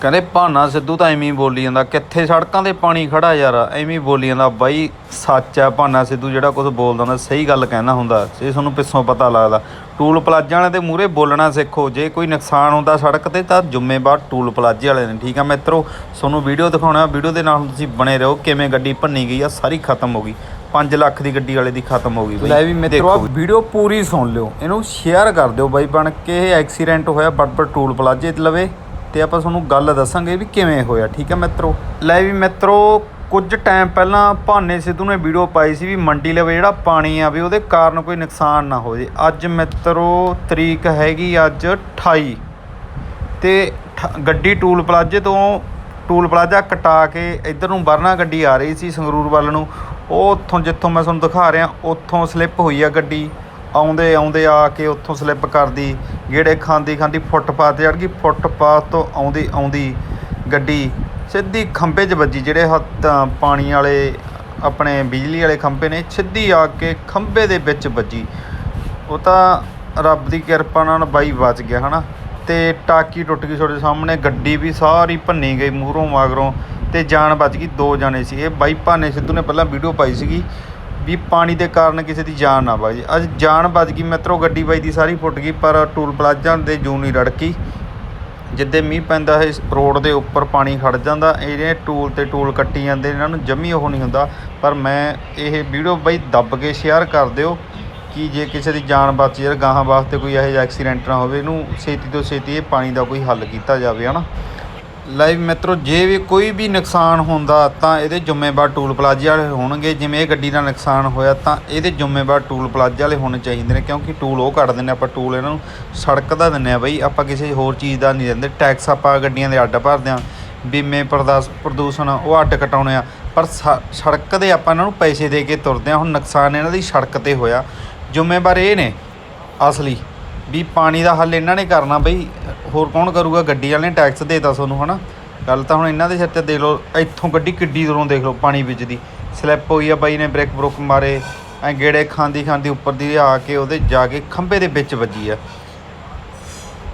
ਕਹਿੰਦੇ ਭਾਨਾ ਸਿੱਧੂ ਤਾਂ ਐਵੇਂ ਹੀ ਬੋਲੀ ਜਾਂਦਾ ਕਿੱਥੇ ਸੜਕਾਂ ਤੇ ਪਾਣੀ ਖੜਾ ਯਾਰ ਐਵੇਂ ਹੀ ਬੋਲੀ ਜਾਂਦਾ ਬਾਈ ਸੱਚ ਹੈ ਭਾਨਾ ਸਿੱਧੂ ਜਿਹੜਾ ਕੁਝ ਬੋਲਦਾ ਹੁੰਦਾ ਸਹੀ ਗੱਲ ਕਹਿੰਦਾ ਹੁੰਦਾ ਇਹ ਤੁਹਾਨੂੰ ਪਿੱਛੋਂ ਪਤਾ ਲੱਗਦਾ। ਟੂਲ ਪਲਾਜ਼ਾ ਵਾਲਿਆਂ ਦੇ ਮੂਹਰੇ ਬੋਲਣਾ ਸਿੱਖੋ ਜੇ ਕੋਈ ਨੁਕਸਾਨ ਹੁੰਦਾ ਸੜਕ ਤੇ ਤਾਂ ਜ਼ਿੰਮੇਵਾਰ ਟੂਲ ਪਲਾਜ਼ੇ ਵਾਲੇ ਨੇ ਠੀਕ ਆ ਮਿੱਤਰੋ? ਤੁਹਾਨੂੰ ਵੀਡੀਓ ਦਿਖਾਉਣਾ ਵੀਡੀਓ ਦੇ ਨਾਲ ਤੁਸੀਂ ਬਣੇ ਰਹੋ ਕਿਵੇਂ ਗੱਡੀ ਭੰਨੀ ਗਈ ਆ ਸਾਰੀ ਖਤਮ ਹੋ ਗਈ। 5 ਲੱਖ ਦੀ ਗੱਡੀ ਵਾਲੇ ਦੀ ਖਤਮ ਹੋ ਗਈ ਬਾਈ ਲੈ ਵੀ ਮਿੱਤਰੋ ਵੀਡੀਓ ਪੂਰੀ ਸੁਣ ਲਿਓ ਇਹਨੂੰ ਸ਼ੇਅਰ ਕਰ ਦਿਓ ਬਾਈ ਬਣ ਕੇ ਇਹ ਐਕਸੀਡੈਂਟ ਹੋਇਆ ਬੜਬੜ ਟੂਲ ਪਲਾਜ਼ੇ ਤੇ ਲਵੇ। ਤੇ ਆਪਾਂ ਤੁਹਾਨੂੰ ਗੱਲ ਦੱਸਾਂਗੇ ਵੀ ਕਿਵੇਂ ਹੋਇਆ, ਠੀਕ ਹੈ ਮਿੱਤਰੋ? ਲੈ ਵੀ ਮਿੱਤਰੋ, ਕੁਝ ਟਾਈਮ ਪਹਿਲਾਂ ਭਾਨੇ ਸਿੱਧੂ ਨੇ ਵੀਡੀਓ ਪਾਈ ਸੀ ਵੀ ਮੰਡੀ ਲਵੇ ਜਿਹੜਾ ਪਾਣੀ ਆ ਵੀ ਉਹਦੇ ਕਾਰਨ ਕੋਈ ਨੁਕਸਾਨ ਨਾ ਹੋ ਜੇ ਅੱਜ ਮਿੱਤਰੋ, ਤਰੀਕ ਹੈਗੀ ਅੱਜ 28 ਤੇ ਠ- ਗੱਡੀ ਟੂਲ ਪਲਾਜ਼ੇ ਤੋਂ ਟੂਲ ਪਲਾਜ਼ਾ ਕਟਾ ਕੇ ਇੱਧਰ ਨੂੰ ਵਰਨਾ ਗੱਡੀ ਆ ਰਹੀ ਸੀ ਸੰਗਰੂਰ ਵੱਲ ਨੂੰ। ਉਹ ਉੱਥੋਂ ਜਿੱਥੋਂ ਮੈਂ ਤੁਹਾਨੂੰ ਦਿਖਾ ਰਿਹਾ, ਉੱਥੋਂ ਸਲਿੱਪ ਹੋਈ ਆ ਗੱਡੀ। ਆਉਂਦੇ ਆਉਂਦੇ ਆ ਕੇ ਉੱਥੋਂ ਸਲਿੱਪ ਕਰਦੀ, ਗੇੜੇ ਖਾਂਦੀ ਖਾਂਦੀ ਫੁੱਟਪਾਥ ਚੜ ਗਈ ਫੁੱਟਪਾਥ ਤੋਂ ਆਉਂਦੀ ਆਉਂਦੀ ਗੱਡੀ ਸਿੱਧੀ ਖੰਭੇ 'ਚ ਵੱਜੀ, ਜਿਹੜੇ ਹੱਥ ਪਾਣੀ ਵਾਲੇ ਆਪਣੇ ਬਿਜਲੀ ਵਾਲੇ ਖੰਭੇ ਨੇ, ਸਿੱਧੀ ਆ ਕੇ ਖੰਭੇ ਦੇ ਵਿੱਚ ਵੱਜੀ। ਉਹ ਤਾਂ ਰੱਬ ਦੀ ਕਿਰਪਾ ਨਾਲ ਬਾਈ ਬਚ ਗਿਆ, ਹਨਾ? ਤੇ ਟਾਕੀ ਟੁੱਟ ਗਈ ਤੁਹਾਡੇ ਸਾਹਮਣੇ, ਗੱਡੀ ਵੀ ਸਾਰੀ ਭੰਨੀ ਗਈ ਮੂਹਰੋਂ ਮਾਗਰੋਂ ਤੇ ਜਾਨ ਬਚ ਗਈ, ਦੋ ਜਾਣੇ ਸੀ। ਇਹ ਬਾਈ ਭਾਨੇ ਸਿੱਧੂ ਨੇ ਪਹਿਲਾਂ ਵੀਡੀਓ ਪਾਈ ਸੀਗੀ। ਵੀ ਪਾਣੀ ਦੇ ਕਾਰਨ ਕਿਸੇ ਦੀ ਜਾਨ ਨਾ ਬਾਜੀ ਅੱਜ ਜਾਨ ਬਚ ਗਈ, ਮਿੱਤਰੋ, ਗੱਡੀ ਬਾਈ ਦੀ ਸਾਰੀ ਫੁੱਟ ਗਈ, ਪਰ ਟੂਲ ਪਲਾਜ਼ਾ ਦੇ ਜੂ ਨਹੀਂ ਰੜਕੀ, ਜਿੱਦੇ ਮੀਂਹ ਪੈਂਦਾ ਹੈ ਰੋਡ ਦੇ ਉੱਪਰ ਪਾਣੀ ਖੜ ਜਾਂਦਾ। ਇਹਨੇ ਟੂਲ ਤੇ ਟੂਲ ਕੱਟੀ ਜਾਂਦੇ ਇਹਨਾਂ ਨੂੰ ਜੰਮੀ ਉਹ ਨਹੀਂ ਹੁੰਦਾ। ਪਰ ਮੈਂ ਇਹ ਵੀਡੀਓ ਬਾਈ ਦੱਬ ਕੇ ਸ਼ੇਅਰ ਕਰ ਦਿਓ ਕਿ ਜੇ ਕਿਸੇ ਦੀ ਜਾਨ ਬਚ ਜਾਏ ਗਾਹਾਂ ਵਾਸਤੇ ਕੋਈ ਇਹੋ ਜਿਹਾ ਐਕਸੀਡੈਂਟ ਨਾ ਹੋਵੇ, ਇਹਨੂੰ ਛੇਤੀ ਤੋਂ ਛੇਤੀ ਇਹ ਪਾਣੀ ਦਾ ਕੋਈ ਹੱਲ ਕੀਤਾ ਜਾਵੇ, ਹਨਾ? ਲਾਈਵ ਮਿੱਤਰੋ, ਜੇ ਵੀ ਕੋਈ ਵੀ ਨੁਕਸਾਨ ਹੁੰਦਾ ਤਾਂ ਇਹਦੇ ਜ਼ਿੰਮੇਵਾਰ ਟੂਲ ਪਲਾਜ਼ੇ ਵਾਲੇ ਹੋਣਗੇ। ਜਿਵੇਂ ਇਹ ਗੱਡੀ ਦਾ ਨੁਕਸਾਨ ਹੋਇਆ ਤਾਂ ਇਹਦੇ ਜ਼ਿੰਮੇਵਾਰ ਟੂਲ ਪਲਾਜ਼ੇ ਵਾਲੇ ਹੋਣੇ ਚਾਹੀਦੇ ਨੇ, ਕਿਉਂਕਿ ਟੂਲ ਉਹ ਕੱਢ ਦਿੰਦੇ ਆਪਾਂ ਟੂਲ ਇਹਨਾਂ ਨੂੰ ਸੜਕ ਦਾ ਦਿੰਦੇ ਆ ਬਈ, ਆਪਾਂ ਕਿਸੇ ਹੋਰ ਚੀਜ਼ ਦਾ ਨਹੀਂ ਦਿੰਦੇ। ਟੈਕਸ ਆਪਾਂ ਗੱਡੀਆਂ ਦੇ ਅੱਡ ਭਰਦੇ ਆ ਬੀਮੇ ਪ੍ਰਦਾਸ, ਪ੍ਰਦੂਸ਼ਣ ਉਹ ਅੱਡ ਕਟਾਉਣੇ ਆ, ਪਰ ਸੜਕ ਦੇ ਆਪਾਂ ਇਹਨਾਂ ਨੂੰ ਪੈਸੇ ਦੇ ਕੇ ਤੁਰਦੇ ਆ। ਹੁਣ ਨੁਕਸਾਨ ਇਹਨਾਂ ਦੀ ਸੜਕ ਤੇ ਹੋਇਆ। ਜ਼ਿੰਮੇਵਾਰ ਇਹ ਨੇ, ਅਸਲੀ। ਵੀ ਪਾਣੀ ਦਾ ਹੱਲ ਇਹਨਾਂ ਨੇ ਕਰਨਾ ਬਈ। ਹੋਰ ਕੌਣ ਕਰੂਗਾ? ਗੱਡੀ ਵਾਲੇ ਨੇ ਟੈਕਸ ਦੇਤਾ ਤੁਹਾਨੂੰ ਹਨਾ? ਗੱਲ ਤਾਂ ਹੁਣ ਇਹਨਾਂ ਦੇ ਸਿਰ ਤੇ ਦੇਖ ਲਓ, ਇੱਥੋਂ ਗੱਡੀ ਕਿੱਡੀ ਦੂਰੋਂ ਦੇਖ ਲਓ, ਪਾਣੀ ਵਿੱਚ ਦੀ ਸਲਿੱਪ ਹੋਈ ਆ ਬਾਈ ਨੇ ਬ੍ਰੇਕ ਬਰੁਕ ਮਾਰੇ, ਐ ਗੇੜੇ ਖਾਂਦੀ ਖਾਂਦੀ ਉੱਪਰ ਦੀ ਆ ਕੇ ਉਹਦੇ ਜਾ ਕੇ ਖੰਭੇ ਦੇ ਵਿੱਚ ਵੱਜੀ ਆ।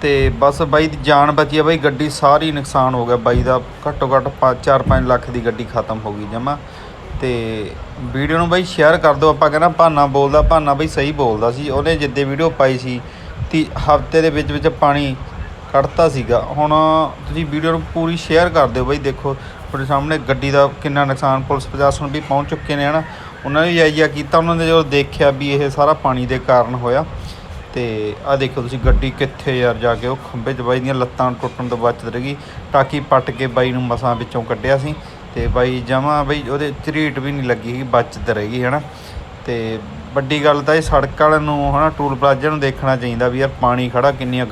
ਤੇ ਬਸ ਬਾਈ ਦੀ ਜਾਨ ਬਚੀ ਆ ਬਾਈ, ਗੱਡੀ ਸਾਰੀ ਨੁਕਸਾਨ ਹੋ ਗਿਆ। ਬਾਈ ਦਾ ਘੱਟੋ ਘੱਟ 4-5 ਲੱਖ ਦੀ ਗੱਡੀ ਖਤਮ ਹੋ ਗਈ ਜਮਾ। ਤੇ ਵੀਡੀਓ ਨੂੰ ਬਾਈ ਸ਼ੇਅਰ ਕਰ ਦਿਓ, ਆਪਾਂ ਕਹਿੰਦਾ ਭਾਨਾ ਬੋਲਦਾ, ਭਾਨਾ ਬਾਈ ਸਹੀ ਬੋਲਦਾ ਸੀ। ਉਹਨੇ ਜਿੱਦੇ ਵੀਡੀਓ ਪਾਈ ਸੀ ਤੀ ਹਫ਼ਤੇ ਦੇ ਵਿੱਚ ਵਿੱਚ ਪਾਣੀ ਕੱਢਤਾ ਸੀਗਾ। ਹੁਣ ਤੁਸੀਂ ਵੀਡੀਓ ਨੂੰ ਪੂਰੀ ਸ਼ੇਅਰ ਕਰ ਦਿਓ ਬਾਈ, ਦੇਖੋ ਤੁਹਾਡੇ ਸਾਹਮਣੇ ਗੱਡੀ ਦਾ ਕਿੰਨਾ ਨੁਕਸਾਨ, ਪੁਲਿਸ ਪ੍ਰਸ਼ਾਸਨ ਵੀ ਪਹੁੰਚ ਚੁੱਕੇ ਨੇ, ਹਨਾ? ਉਹਨਾਂ ਨੇ ਜਾਇਜ਼ਾ ਕੀਤਾ, ਉਹਨਾਂ ਨੇ ਜਦੋਂ ਦੇਖਿਆ ਵੀ ਇਹ ਸਾਰਾ ਪਾਣੀ ਦੇ ਕਾਰਨ ਹੋਇਆ, ਤੇ ਆ ਦੇਖੋ ਤੁਸੀਂ ਗੱਡੀ ਕਿੱਥੇ ਯਾਰ ਜਾ ਕੇ, ਉਹ ਖੰਭੇ 'ਚ ਬਾਈ ਦੀਆਂ ਲੱਤਾਂ ਟੁੱਟਣ ਤੋਂ ਬਚਤ ਰਹਿ ਟਾਕੀ ਪੱਟ ਕੇ ਬਾਈ ਨੂੰ ਮਸਾਂ ਵਿੱਚੋਂ ਕੱਢਿਆ ਸੀ, ਤੇ ਬਾਈ ਜਮਾ ਬਈ ਉਹਦੇ ਝਰੀਟ ਵੀ ਨਹੀਂ ਲੱਗੀ ਸੀ ਬਚਤ ਰਹਿ ਗਈ, ਹਨਾ? ਤੇ ਵੱਡੀ ਗੱਲ ਤਾਂ ਇਹ ਸੜਕ ਵਾਲਿਆਂ ਨੂੰ ਹਨਾ, ਟੂਲ ਪਲਾਜ਼ਾ ਨੂੰ ਦੇਖਣਾ ਚਾਹੀਦਾ ਵੀ ਯਾਰ ਪਾਣੀ ਖੜਾ ਕਿੰਨੀਆਂ